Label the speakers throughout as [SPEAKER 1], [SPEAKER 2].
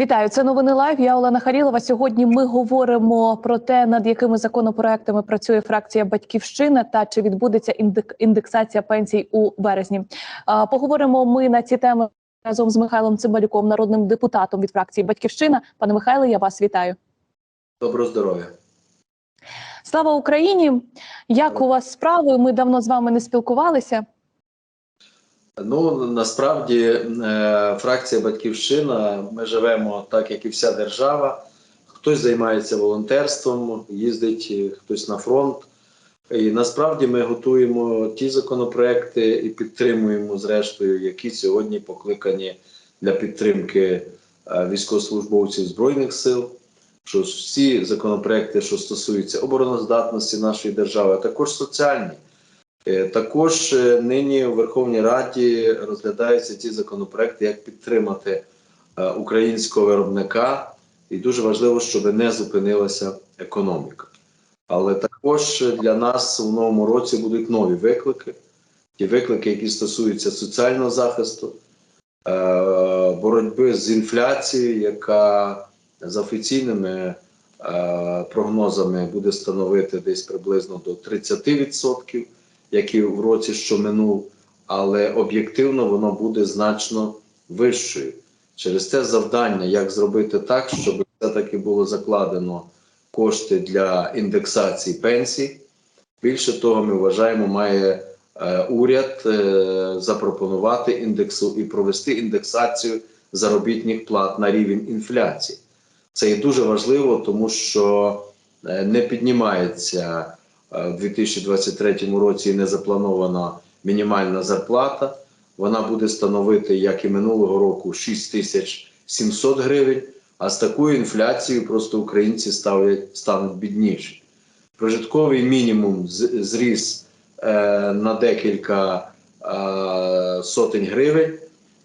[SPEAKER 1] Вітаю, це новини лайв. Я Олена Харілова. Сьогодні ми говоримо про те, над якими законопроектами працює фракція Батьківщина та чи відбудеться індек- індексація пенсій у березні. Поговоримо ми на ці теми разом з Михайлом Цимбалюком, народним депутатом від фракції Батьківщина. Пане Михайле, я вас вітаю.
[SPEAKER 2] Доброго здоров'я.
[SPEAKER 1] Слава Україні! Як у вас справи? Ми давно з вами не спілкувалися.
[SPEAKER 2] Ну насправді е, фракція Батьківщина. Ми живемо так, як і вся держава. Хтось займається волонтерством, їздить е, хтось на фронт. І насправді ми готуємо ті законопроекти і підтримуємо, зрештою, які сьогодні покликані для підтримки е, військовослужбовців збройних сил. Що всі законопроекти, що стосуються обороноздатності нашої держави, а також соціальні. Е, Також е, нині у Верховній Раді розглядаються ті законопроекти, як підтримати е, українського виробника, і дуже важливо, щоб не зупинилася економіка. Але також для нас у новому році будуть нові виклики, ті виклики, які стосуються соціального захисту, боротьби з інфляцією, яка за офіційними прогнозами буде становити десь приблизно до 30% як і в році, що минув, але об'єктивно воно буде значно вищою. Через те завдання, як зробити так, щоб все-таки було закладено кошти для індексації пенсій. Більше того, ми вважаємо, має е, уряд е, запропонувати індексу і провести індексацію заробітних плат на рівень інфляції. Це є дуже важливо, тому що е, не піднімається в 2023 році не запланована мінімальна зарплата. Вона буде становити, як і минулого року, 6700 гривень. А з такою інфляцією просто українці ставлять, стануть бідніші. Прожитковий мінімум зріс е, на декілька е, сотень гривень,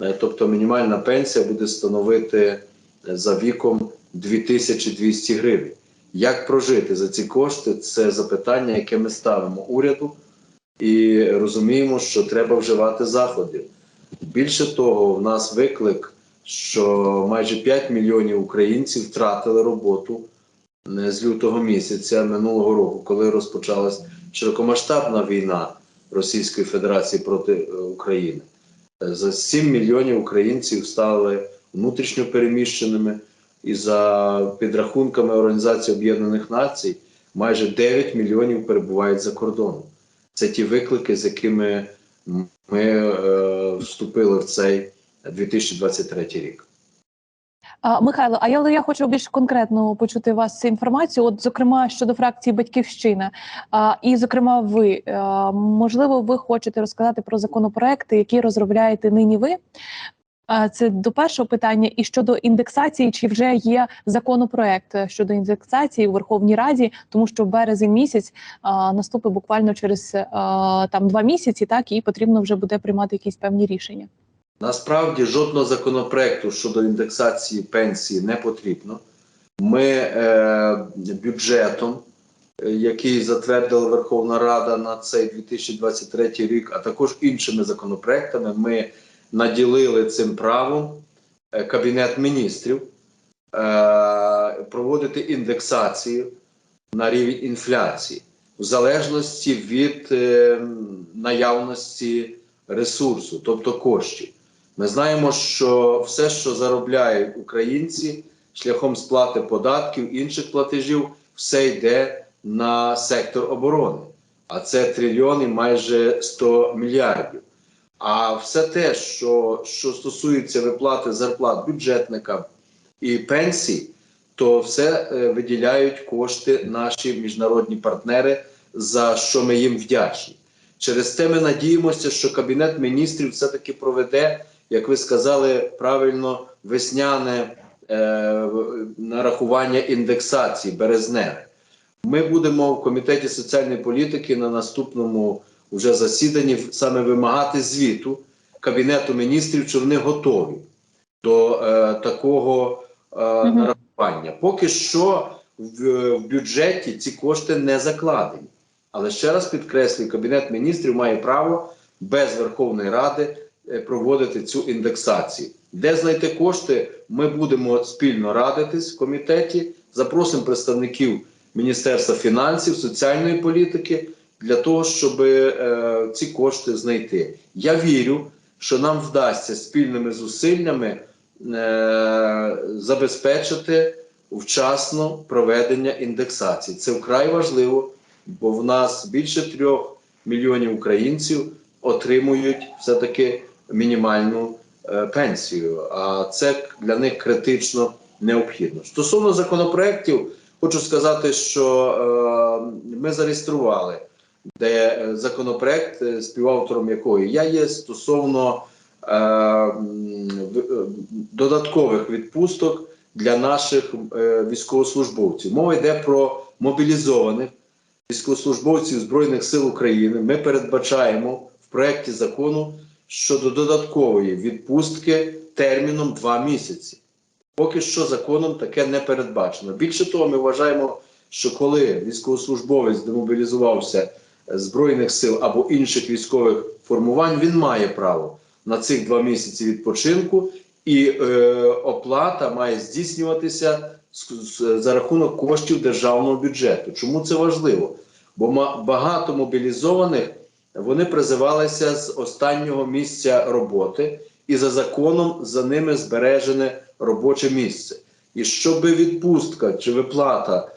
[SPEAKER 2] Е, тобто мінімальна пенсія буде становити за віком 2200 гривень. Як прожити за ці кошти? Це запитання, яке ми ставимо уряду, і розуміємо, що треба вживати заходи. Більше того, в нас виклик, що майже 5 мільйонів українців втратили роботу е, з лютого місяця минулого року, коли розпочалась широкомасштабна війна Російської Федерації проти е, України. Е, За 7 мільйонів українців стали внутрішньо переміщеними, і за підрахунками Організації Об'єднаних Націй, майже 9 мільйонів перебувають за кордоном. Це ті виклики, з якими ми е, вступили в цей 2023 рік.
[SPEAKER 1] Михайло, а я, але я хочу більш конкретно почути вас цю інформацію. От, зокрема, щодо фракції Батьківщина, а, і зокрема, ви а, можливо, ви хочете розказати про законопроекти, які розробляєте нині ви. Це до першого питання. І щодо індексації, чи вже є законопроект щодо індексації у Верховній Раді, тому що березень місяць а, наступить буквально через а, там два місяці, так і потрібно вже буде приймати якісь певні рішення.
[SPEAKER 2] Насправді жодного законопроекту щодо індексації пенсії не потрібно. Ми е, бюджетом, е, який затвердила Верховна Рада на цей 2023 рік, а також іншими законопроектами, ми наділили цим правом е, Кабінет міністрів е, проводити індексацію на рівень інфляції в залежності від е, наявності ресурсу, тобто коштів. Ми знаємо, що все, що заробляють українці шляхом сплати податків, інших платежів, все йде на сектор оборони. А це трильйони майже 100 мільярдів. А все те, що, що стосується виплати зарплат бюджетникам і пенсій, то все е, виділяють кошти наші міжнародні партнери, за що ми їм вдячні. Через те ми надіємося, що Кабінет міністрів все-таки проведе, як ви сказали правильно, весняне е, нарахування індексації березневе. Ми будемо в комітеті соціальної політики на наступному вже засіданні саме вимагати звіту Кабінету міністрів, що вони готові до е, такого е, нарахування. Поки що в, в бюджеті ці кошти не закладені. Але ще раз підкреслюю, Кабінет міністрів має право без Верховної Ради е, проводити цю індексацію. Де знайти кошти, ми будемо спільно радитись в комітеті. Запросимо представників Міністерства фінансів, соціальної політики для того, щоб е, ці кошти знайти. Я вірю, що нам вдасться спільними зусиллями е, забезпечити вчасно проведення індексації. Це вкрай важливо, бо в нас більше трьох мільйонів українців отримують все-таки мінімальну е, пенсію, а це для них критично необхідно. Стосовно законопроєктів, хочу сказати, що е, ми зареєстрували де е, законопроект, е, співавтором якої я є, стосовно е, е, додаткових відпусток для наших е, військовослужбовців. Мова йде про мобілізованих військовослужбовців Збройних сил України. Ми передбачаємо в проєкті закону щодо додаткової відпустки терміном 2 місяці. Поки що законом таке не передбачено. Більше того, ми вважаємо, що коли військовослужбовець демобілізувався Збройних сил або інших військових формувань, він має право на цих два місяці відпочинку, і е, оплата має здійснюватися за рахунок коштів державного бюджету. Чому це важливо? Бо багато мобілізованих вони призивалися з останнього місця роботи, і за законом за ними збережене робоче місце. І щоб відпустка чи виплата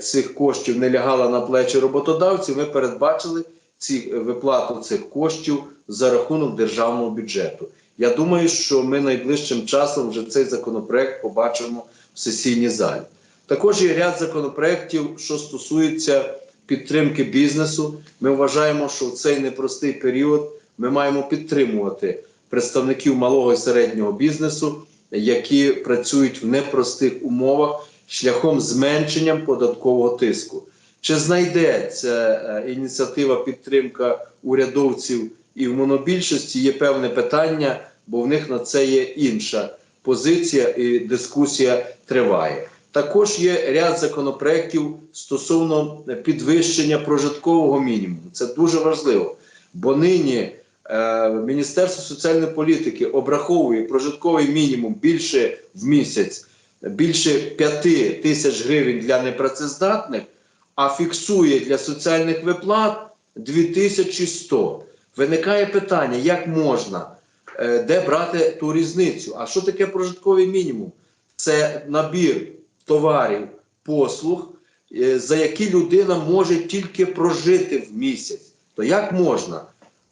[SPEAKER 2] цих коштів не лягала на плечі роботодавців, ми передбачили ці е, виплату цих коштів за рахунок державного бюджету. Я думаю, що ми найближчим часом вже цей законопроект побачимо в сесійній залі. Також є ряд законопроєктів, що стосуються підтримки бізнесу. Ми вважаємо, що в цей непростий період ми маємо підтримувати представників малого і середнього бізнесу, які працюють в непростих умовах шляхом зменшення податкового тиску. Чи знайдеться е, ініціатива підтримка урядовців і в монобільшості є певне питання, бо в них на це є інша позиція і дискусія триває. Також є ряд законопроєктів стосовно підвищення прожиткового мінімуму. Це дуже важливо, бо нині е, Міністерство соціальної політики обраховує прожитковий мінімум більше в місяць, більше 5 тисяч гривень для непрацездатних, а фіксує для соціальних виплат 2100. Виникає питання, як можна, е, де брати ту різницю? А що таке прожитковий мінімум? Це набір товарів, послуг, е, за які людина може тільки прожити в місяць. То як можна,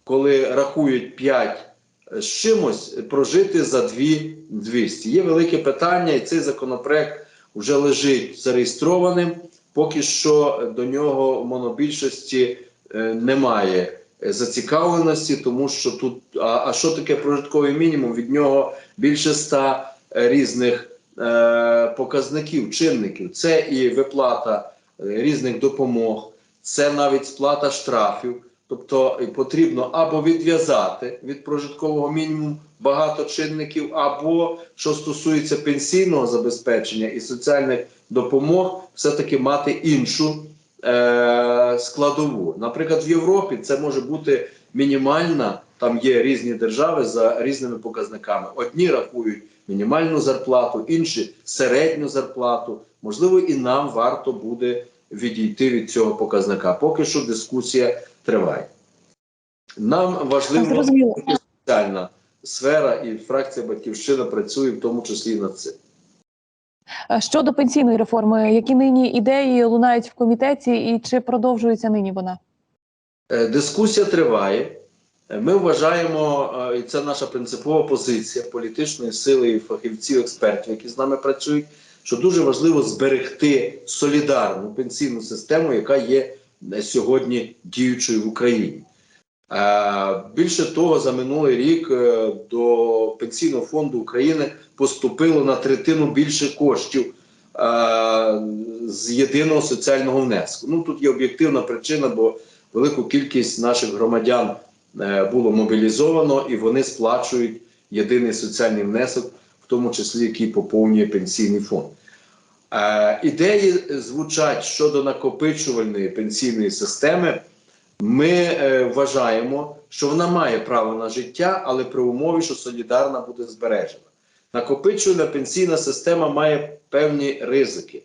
[SPEAKER 2] коли рахують 5 з чимось, прожити за 2 200? Є велике питання, і цей законопроект вже лежить зареєстрованим. Поки що до нього в монобільшості е, немає зацікавленості, тому що тут а, а що таке прожитковий мінімум? Від нього більше ста різних е, показників, чинників. Це і виплата е, різних допомог, це навіть сплата штрафів. Тобто потрібно або відв'язати від прожиткового мінімуму багато чинників, або що стосується пенсійного забезпечення і соціальних допомог, все-таки мати іншу е, складову. Наприклад, в Європі це може бути мінімальна, там є різні держави за різними показниками. Одні рахують мінімальну зарплату, інші середню зарплату. Можливо, і нам варто буде відійти від цього показника. Поки що дискусія триває. Нам важливо соціальна сфера, і фракція Батьківщина працює в тому числі і над цим.
[SPEAKER 1] Щодо пенсійної реформи, які нині ідеї лунають в комітеті, і чи продовжується нині вона?
[SPEAKER 2] Е, Дискусія триває. Ми вважаємо, е, і це наша принципова позиція політичної сили і фахівців, експертів, які з нами працюють, що дуже важливо зберегти солідарну пенсійну систему, яка є сьогодні діючою в Україні. Е, Більше того, за минулий рік е, до Пенсійного фонду України поступило на третину більше коштів е, з єдиного соціального внеску. Ну тут є об'єктивна причина, бо велику кількість наших громадян було мобілізовано і вони сплачують єдиний соціальний внесок, в тому числі який поповнює пенсійний фонд. Ідеї звучать щодо накопичувальної пенсійної системи. Ми е, вважаємо, що вона має право на життя, але при умові, що солідарна буде збережена. Накопичувальна пенсійна система має певні ризики.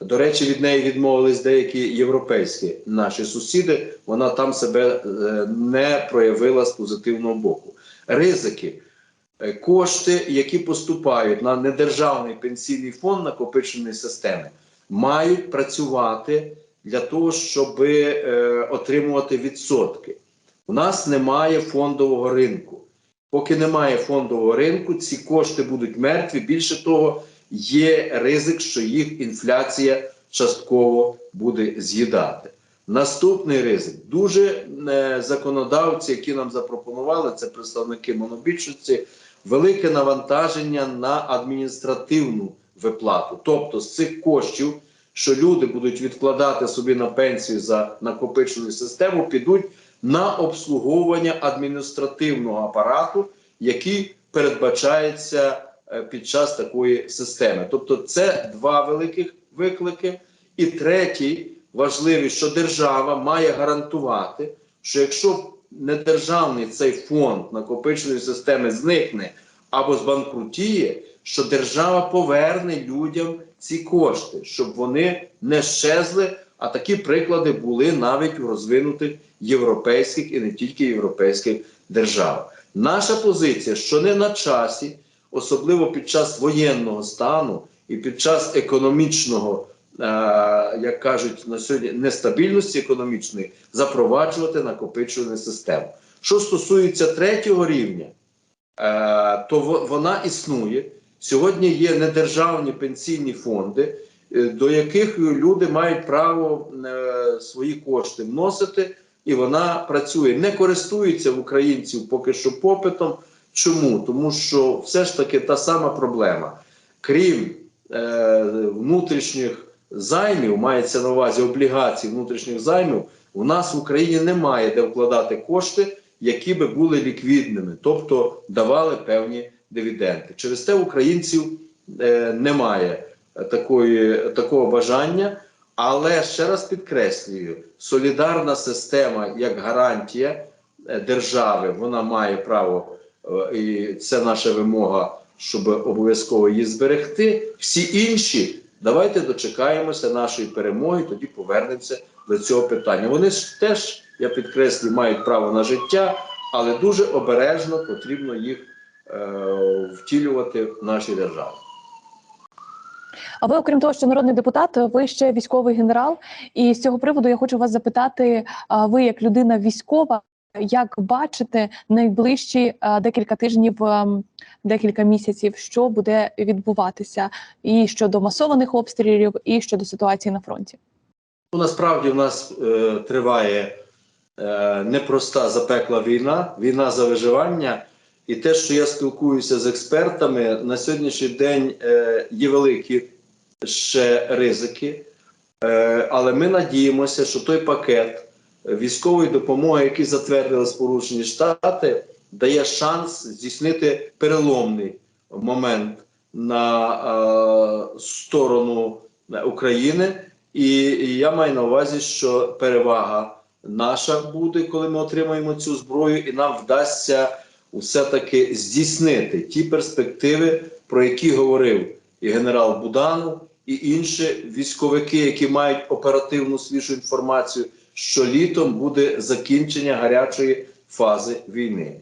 [SPEAKER 2] До речі, від неї відмовились деякі європейські наші сусіди. Вона там себе е, не проявила з позитивного боку. Ризики. Е, Кошти, які поступають на недержавний пенсійний фонд накопиченої системи, мають працювати для того, щоб е, отримувати відсотки. У нас немає фондового ринку. Поки немає фондового ринку, ці кошти будуть мертві. Більше того, є ризик, що їх інфляція частково буде з'їдати. Наступний ризик дуже е, законодавці, які нам запропонували, це представники монобільшості, велике навантаження на адміністративну виплату. Тобто з цих коштів, що люди будуть відкладати собі на пенсію за накопичену систему, підуть на обслуговування адміністративного апарату, який передбачається е, під час такої системи. Тобто, це два великих виклики. І третій важливий, що держава має гарантувати, що якщо недержавний цей фонд накопиченої системи зникне або збанкрутіє, що держава поверне людям ці кошти, щоб вони не щезли. А такі приклади були навіть у розвинутих європейських і не тільки європейських державах. Наша позиція, що не на часі, особливо під час воєнного стану і під час економічного, як кажуть на сьогодні, нестабільності економічної, запроваджувати накопичувальну систему. Що стосується третього рівня, е, то вона існує. Сьогодні є недержавні пенсійні фонди, е, до яких люди мають право е, свої кошти вносити, і вона працює. Не користується в українців поки що попитом. Чому? Тому що все ж таки та сама проблема. Крім е, внутрішніх займів, мається на увазі облігацій внутрішніх займів, у нас в Україні немає де вкладати кошти, які би були ліквідними, тобто давали певні дивіденди. Через те українців е, немає такої, такого бажання. Але ще раз підкреслюю: солідарна система як гарантія е, держави, вона має право, е, і це наша вимога, щоб обов'язково її зберегти. Всі інші, давайте дочекаємося нашої перемоги, тоді повернемося до цього питання. Вони ж теж, я підкреслюю, мають право на життя, але дуже обережно потрібно їх е, втілювати в нашій державі.
[SPEAKER 1] А ви, окрім того, що народний депутат, ви ще військовий генерал. І з цього приводу я хочу вас запитати: ви, як людина військова, як бачите найближчі декілька тижнів, ем, декілька місяців, що буде відбуватися, і щодо масованих обстрілів, і щодо ситуації на фронті?
[SPEAKER 2] Ну, насправді в нас е, триває е, непроста запекла війна, війна за виживання. І те, що я спілкуюся з експертами, на сьогоднішній день е, є великі ще ризики. Е, але ми надіємося, що той пакет військової допомоги, який затвердили Сполучені Штати, дає шанс здійснити переломний момент на е, сторону України. І, я маю на увазі, що перевага наша буде, коли ми отримаємо цю зброю, і нам вдасться все-таки здійснити ті перспективи, про які говорив і генерал Буданов, і інші військовики, які мають оперативну свіжу інформацію, що літом буде закінчення гарячої фази війни.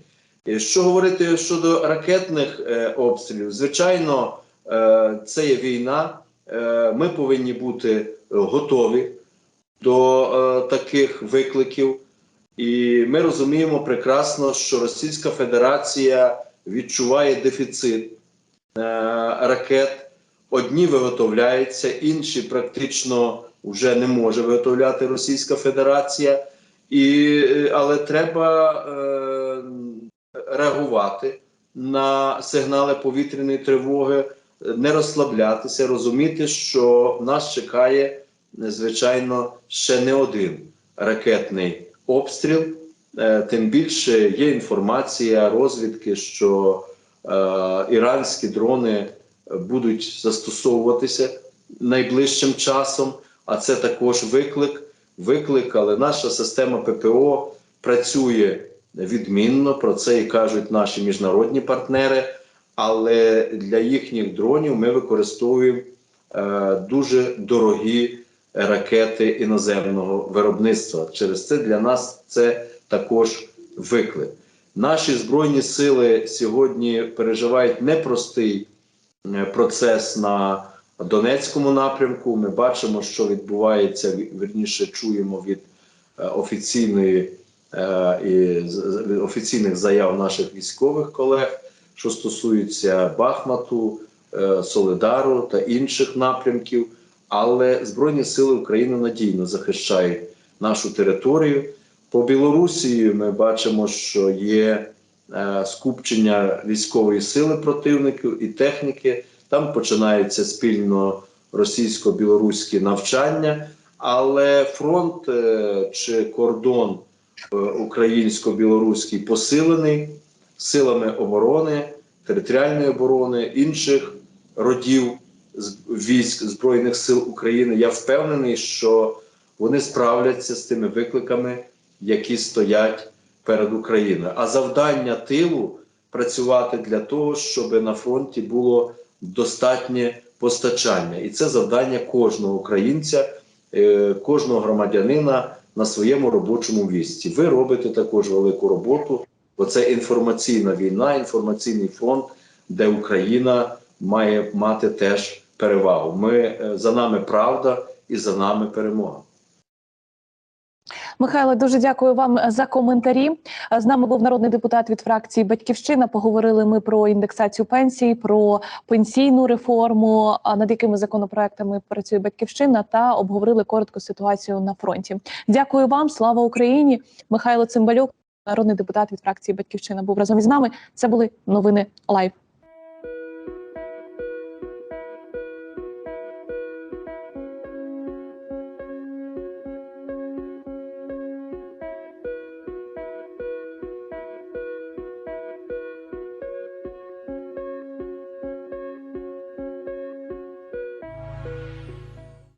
[SPEAKER 2] І Що говорити щодо ракетних е, обстрілів? Звичайно, е, це є війна. Е, ми повинні бути готові до е, таких викликів. І ми розуміємо прекрасно, що Російська Федерація відчуває дефіцит е, ракет. Одні виготовляються, інші практично вже не може виготовляти Російська Федерація. І, е, але треба е, реагувати на сигнали повітряної тривоги, не розслаблятися, розуміти, що нас чекає, звичайно, ще не один ракетний обстріл. Е, Тим більше є інформація розвідки, що е, іранські дрони будуть застосовуватися найближчим часом, а це також виклик. Виклик, але наша система ППО працює відмінно. Про це і кажуть наші міжнародні партнери. Але для їхніх дронів ми використовуємо е, дуже дорогі ракети іноземного виробництва. Через це для нас це також виклик. Наші збройні сили сьогодні переживають непростий е, процес на Донецькому напрямку. Ми бачимо, що відбувається ві- вірніше, чуємо від е, офіційної е, і офіційних заяв наших військових колег, що стосуються Бахмату, е, Солидару та інших напрямків. Але Збройні Сили України надійно захищають нашу територію. По Білорусі ми бачимо, що є скупчення військової сили противників і техніки. Там починаються спільно російсько-білоруські навчання, але фронт е, чи кордон е, українсько-білоруський посилений силами оборони, територіальної оборони, інших родів військ Збройних сил України. Я впевнений, що вони справляться з тими викликами, які стоять перед Україною. А завдання тилу працювати для того, щоб на фронті було достатнє постачання, і це завдання кожного українця, е, кожного громадянина на своєму робочому місці. Ви робите також велику роботу, бо це інформаційна війна, інформаційний фронт, де Україна має мати теж перевагу. Ми е, за нами правда і за нами перемога.
[SPEAKER 1] Михайло, дуже дякую вам за коментарі. Е, З нами був народний депутат від фракції Батьківщина. Поговорили ми про індексацію пенсій, про пенсійну реформу, над якими законопроектами працює Батьківщина, та обговорили коротко ситуацію на фронті. Дякую вам, слава Україні! Михайло Цимбалюк, народний депутат від фракції Батьківщина, був разом із нами. Це були новини Лайв.